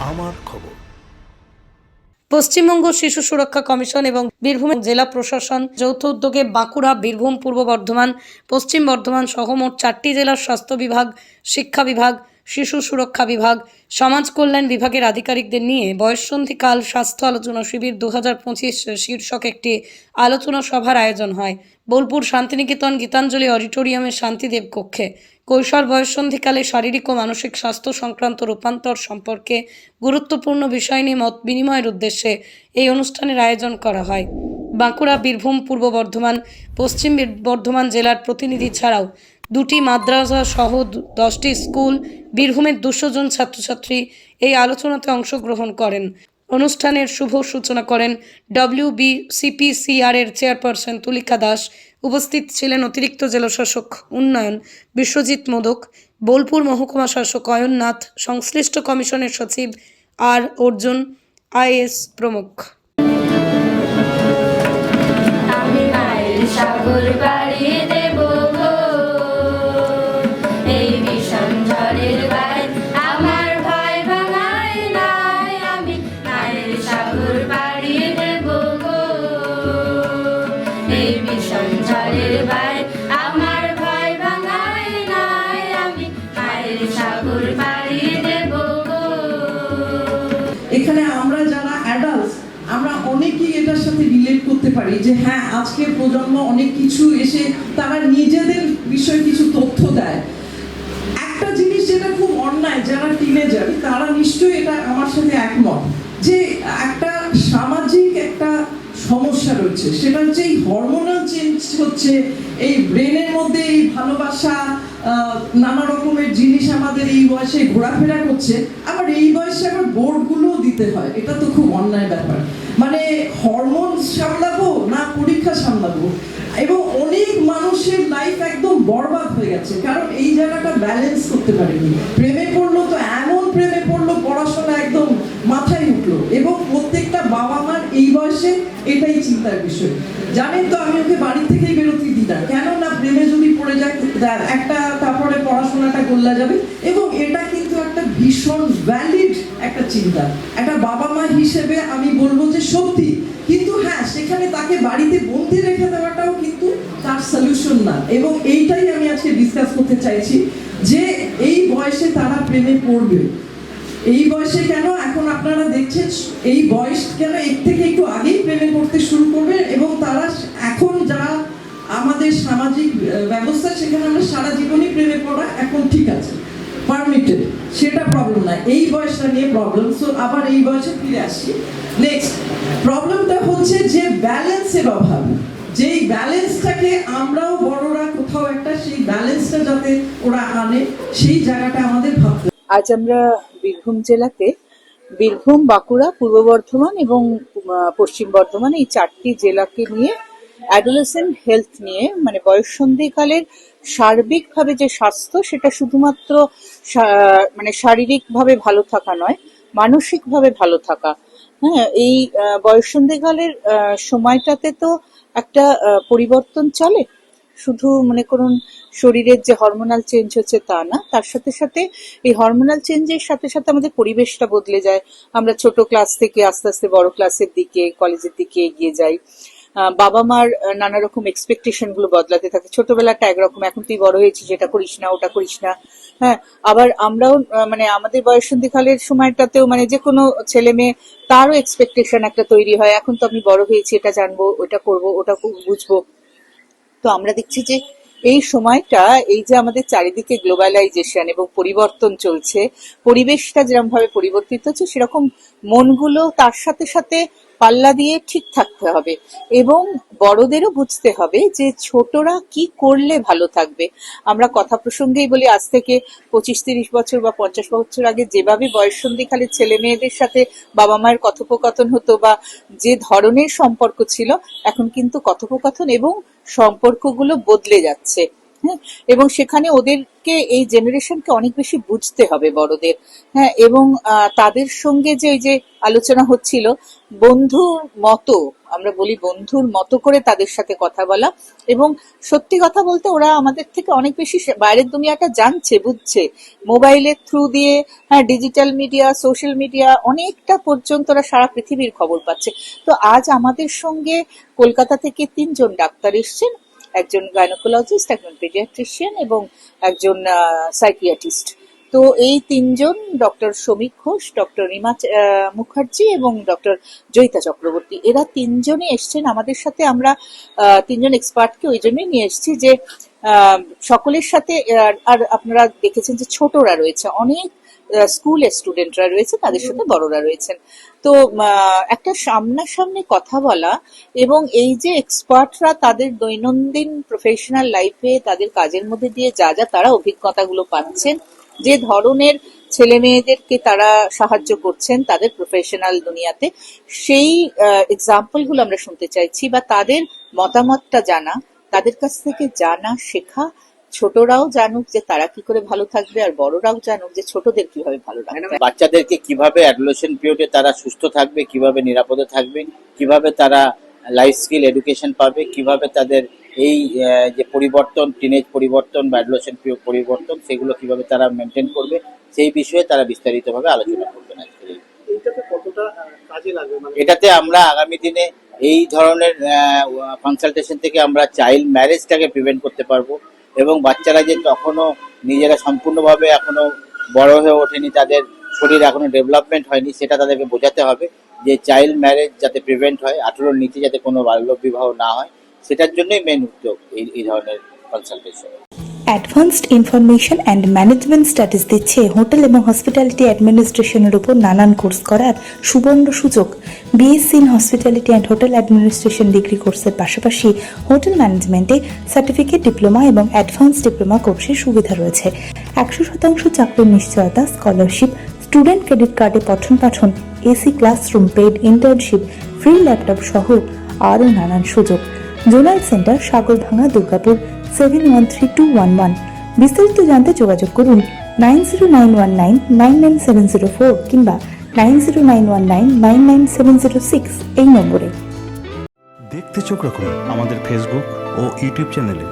আমার খবর। পশ্চিমবঙ্গ শিশু সুরক্ষা কমিশন এবং বীরভূম জেলা প্রশাসন যৌথ উদ্যোগে বাঁকুড়া, বীরভূম, পূর্ব বর্ধমান, পশ্চিম বর্ধমান সহ মোট চারটি জেলার স্বাস্থ্য বিভাগ, শিক্ষা বিভাগ, শিশু সুরক্ষা বিভাগ, সমাজ কল্যাণ বিভাগের আধিকারিকদের নিয়ে বয়সন্ধিকাল স্বাস্থ্য আলোচনা শিবির দু হাজার পঁচিশ শীর্ষক একটি আলোচনা সভার আয়োজন হয়। বোলপুর শান্তিনিকেতন গীতাঞ্জলি অডিটোরিয়ামের শান্তিদেব কক্ষে। কৈশোর বয়ঃসন্ধিকালে শারীরিক ও মানসিক স্বাস্থ্য সংক্রান্ত রূপান্তর সম্পর্কে গুরুত্বপূর্ণ বিষয় নিয়ে মত বিনিময়ের উদ্দেশ্যে এই অনুষ্ঠানের আয়োজন করা হয়। বাঁকুড়া, বীরভূম, পূর্ব বর্ধমান, পশ্চিম বর্ধমান জেলার প্রতিনিধি ছাড়াও দুটি মাদ্রাসা সহ দশটি স্কুল, বীরভূমের দুশো জন ছাত্রছাত্রী এই আলোচনাতে অংশগ্রহণ করেন। অনুষ্ঠানের শুভ সূচনা করেন ডব্লিউ বি সিপিসিআর এর চেয়ারপারসন তুলিকা দাস। উপস্থিত ছিলেন অতিরিক্ত জেলাশাসক উন্নয়ন, বিশ্বজিৎ মোদক, বোলপুর মহকুমা শাসক অয়ননাথ, সংশ্লিষ্ট কমিশনের সচিব আর অর্জুন, আইএস প্রমুখ। এখানে আমরা যারা অ্যাডাল্টস আমরা অনেকেই এটার সাথে রিলেট করতে পারি যে হ্যাঁ আজকে প্রজন্ম অনেক কিছু এসে তারা নিজেদের বিষয়ে কিছু তথ্য দেয়। একটা জিনিস যেটা খুব অন্যায়, যারা টিনেজার তারা নিশ্চয়ই এটা আমার সাথে একমত যে একটা সামাজিক একটা রয়েছে সেটা হচ্ছে এই হরমোনাল চেঞ্জ হচ্ছে, এই ব্রেনের মধ্যে এই ভালোবাসা নানা রকমের জিনিস আমাদের এই বয়সে ঘোরাফেরা করছে, আবার এই বয়সে আবার বোর্ডগুলোও দিতে হয়, এটা তো খুব অন্যায় ব্যাপার। মানে হরমোন সামলাবো না পরীক্ষা সামলাবো? এবং অনেক মানুষের লাইফ একদম বরবাদ হয়ে গেছে, কারণ এই জায়গাটা ব্যালেন্স করতে পারেনি। প্রেমে পড়ল তো এমন প্রেমে পড়ল, পড়াশোনা একদম মাথায় উঠল, এবং প্রত্যেকটা বাবা এই বয়সে এটাই চিন্তার বিষয়। জানেন তো আমি ওকে বাড়ি থেকেই বেরোতে দিই না। কেন না প্রেমে যদি পড়ে যায় একটা তারপরে পড়াশোনাটা গোল্লা যাবে। এবং এটা কিন্তু একটা ভীষণ ভ্যালিড একটা চিন্তা। একটা বাবা মা হিসেবে আমি বলব যে সত্যি। কিন্তু হ্যাঁ সেখানে তাকে বাড়িতে বন্দি রেখে দেওয়াটাও কিন্তু তার সলিউশন না। এবং এইটাই আমি আজকে ডিসকাস করতে চাইছি যে এই বয়সে তারা প্রেমে পড়বে। এই বয়সে কেন? এখন আপনারা দেখছেন এই বয়স কেন? এর থেকে একটু আগেই প্রেমে পড়তে শুরু করবে এবং তারা এখন যা আমাদের সামাজিক ব্যবস্থা, সেখানে আমরা সারা জীবনই প্রেমে পড়া এখন ঠিক আছে। পারমিটেড সেটা প্রবলেম না এই বয়সটা নিয়ে প্রবলেম সো আবার এই বয়সে ফিরে আসি। নেক্সট প্রবলেমটা হচ্ছে যে ব্যালেন্সের অভাব। যেই ব্যালেন্সটাকে আমরাও বড়রা কোথাও একটা, সেই ব্যালেন্সটা যাতে ওরা আনে, সেই জায়গাটা আমাদের ভাবতে আজ আমরা বীরভূম জেলাতে বীরভূম, বাঁকুড়া, পূর্ব বর্ধমান এবং পশ্চিম বর্ধমান এই চারটি জেলাকে নিয়ে অ্যাডোলেসেন্ট হেলথ নিয়ে মানে বয়ঃসন্ধিকালের সার্বিকভাবে যে স্বাস্থ্য, সেটা শুধুমাত্র মানে শারীরিকভাবে ভালো থাকা নয়, মানসিকভাবে ভালো থাকা। হ্যাঁ এই বয়ঃসন্ধিকালের সময়টাতে তো একটা পরিবর্তন চলে। শুধু মনে করুন শরীরের যে হরমোনাল চেঞ্জ হচ্ছে তা না, তার সাথে সাথে এই হরমোনাল চেঞ্জের সাথে সাথে আমাদের পরিবেশটা বদলে যায়। আমরা ছোট ক্লাস থেকে আস্তে আস্তে বড় ক্লাসের দিকে কলেজের দিকে এগিয়ে যাই। বাবা মার নানা রকম এক্সপেকটেশনগুলো বদলাতে থাকে। ছোটবেলাটা একরকম এখন তুই বড় হয়েছিস, এটা করিস না, ওটা করিস না। হ্যাঁ আবার আমরাও মানে আমাদের বয়সন্ধিকালের সময়টাতেও মানে যে কোনো ছেলে মেয়ে, তারও এক্সপেকটেশন একটা তৈরি হয়। এখন তো আমি বড় হয়েছি, এটা জানব, ওটা করব, ওটা বুঝব। তো আমরা দেখছি যে এই সময়টা, এই যে আমাদের চারিদিকে গ্লোবালাইজেশন এবং পরিবর্তন চলছে, পরিবেশটা যেরকম ভাবে পরিবর্তিত হচ্ছে, সেরকম মনগুলো তার সাথে সাথে পাল্লা দিয়ে ঠিক থাকতে হবে এবং বড়দেরও বুঝতে হবে যে ছোটরা কি করলে ভালো থাকবে। আমরা কথা প্রসঙ্গেই বলি, আজ থেকে পঁচিশ তিরিশ বছর বা পঞ্চাশ বছর আগে যেভাবে বয়ঃসন্ধিকালে ছেলে মেয়েদের সাথে বাবা মায়ের কথোপকথন হতো বা যে ধরনের সম্পর্ক ছিল, এখন কিন্তু কথোপকথন এবং সম্পর্কগুলো বদলে যাচ্ছে। হ্যাঁ এবং সেখানে ওদেরকে এই জেনারেশনকে অনেক বেশি বুঝতে হবে বড়দের। হ্যাঁ এবং তাদের সঙ্গে যে যে আলোচনা হচ্ছিল, বন্ধুর মতো, আমরা বলি বন্ধুর মতো করে তাদের সাথে কথা বলা, এবং সত্যি কথা বলতে ওরা আমাদের থেকে অনেক বেশি বাইরের দুনিয়াটা জানছে, বুঝছে। মোবাইলের থ্রু দিয়ে হ্যাঁ ডিজিটাল মিডিয়া সোশ্যাল মিডিয়া অনেকটা পর্যন্ত ওরা সারা পৃথিবীর খবর পাচ্ছে। তো আজ আমাদের সঙ্গে কলকাতা থেকে তিনজন ডাক্তার এসছেন। একজন গাইনোকোলজিস্ট একজন পেডিয়াট্রিশিয়ান এবং একজন সাইকিয়াটিস্ট তো এই তিনজন ডক্টর সমীক ঘোষ, ডক্টর রিমা মুখার্জি এবং ডক্টর জয়িতা চক্রবর্তী। এরা তিনজনই এসছেন। আমাদের সাথে আমরা তিনজন এক্সপার্টকে ওই জন্যই নিয়ে এসেছি যে সকলের সাথে, আর আর আপনারা দেখেছেন যে ছোটরা রয়েছে। অনেক স্কুলের স্টুডেন্টরা রয়েছে তাদের সাথে বড়রা রয়েছেন। তো একটা সামনাসামনি কথা বলা এবং এই যে এক্সপার্টরা তাদের দৈনন্দিন প্রফেশনাল লাইফে তাদের কাজের মধ্যে দিয়ে যা যা তারা অভিজ্ঞতাগুলো পাচ্ছেন যে ধরনের ছেলে মেয়েদেরকে তারা সাহায্য করছেন তাদের প্রফেশনাল দুনিয়াতে সেই এক্সাম্পলগুলো আমরা শুনতে চাইছি বা তাদের মতামতটা জানা তাদের কাছ থেকে জানা শেখা ছোটরাও জানুক যে তারা কি করে ভালো থাকবে আর বড়রাও জানুক যে ছোটদের কীভাবে ভালো রাখবে। বাচ্চাদেরকে কীভাবে অ্যাডোলেশন পিরিয়ডে তারা সুস্থ থাকবে কীভাবে নিরাপদে থাকবে কীভাবে তারা লাইফ স্কিল এডুকেশন পাবে কীভাবে তাদের এই যে পরিবর্তন টিনেজ পরিবর্তন বা অ্যাডোলেশন পিরিয়ড পরিবর্তন সেগুলো কীভাবে তারা মেনটেন করবে সেই বিষয়ে তারা বিস্তারিতভাবে আলোচনা করবেন আজকে এইটাতে কতটা আহ, কাজে লাগবে? মানে এটাতে আমরা আগামী দিনে এই ধরনের কনসালটেশন থেকে আমরা চাইল্ড ম্যারেজটাকে প্রিভেন্ট করতে পারব। এবং বাচ্চারা যে তখনও নিজেরা সম্পূর্ণভাবে এখনও বড় হয়ে ওঠেনি, তাদের শরীর এখনও ডেভেলপমেন্ট হয়নি, সেটা তাদেরকে বোঝাতে হবে যে চাইল্ড ম্যারেজ যাতে প্রিভেন্ট হয়, আঠেরোর নিচে যাতে কোনো বাল্য বিবাহ না হয়, সেটার জন্যই মেন উদ্যোগ এই এই ধরনের consultation advanced information and management studies দিচ্ছে হোটেল এবং হসপিটালিটি অ্যাডমিনিস্ট্রেশনের উপর নানান কোর্স করার সুবর্ণ সুযোগ। BSc in hospitality and hotel administration degree কোর্সের পাশাপাশি হোটেল ম্যানেজমেন্টে সার্টিফিকেট, ডিপ্লোমা এবং অ্যাডভান্স ডিপ্লোমা কোর্সের সুবিধা রয়েছে। একশো শতাংশ চাকরির নিশ্চয়তা, স্কলারশিপ, স্টুডেন্ট ক্রেডিট কার্ডে পঠন পাঠন, AC classroom paid internship, free laptop সহ আরও নানান সুযোগ। Zonal centre Sagarbhanga Durgapur seven one three two one one বিস্তারিত জানতে যোগাযোগ করুন nine zero nine one nine nine nine seven zero four কিংবা nine zero nine one nine nine nine seven zero six এই নম্বরে। দেখতে চোখ রাখুন আমাদের ফেসবুক ও ইউটিউব চ্যানেলে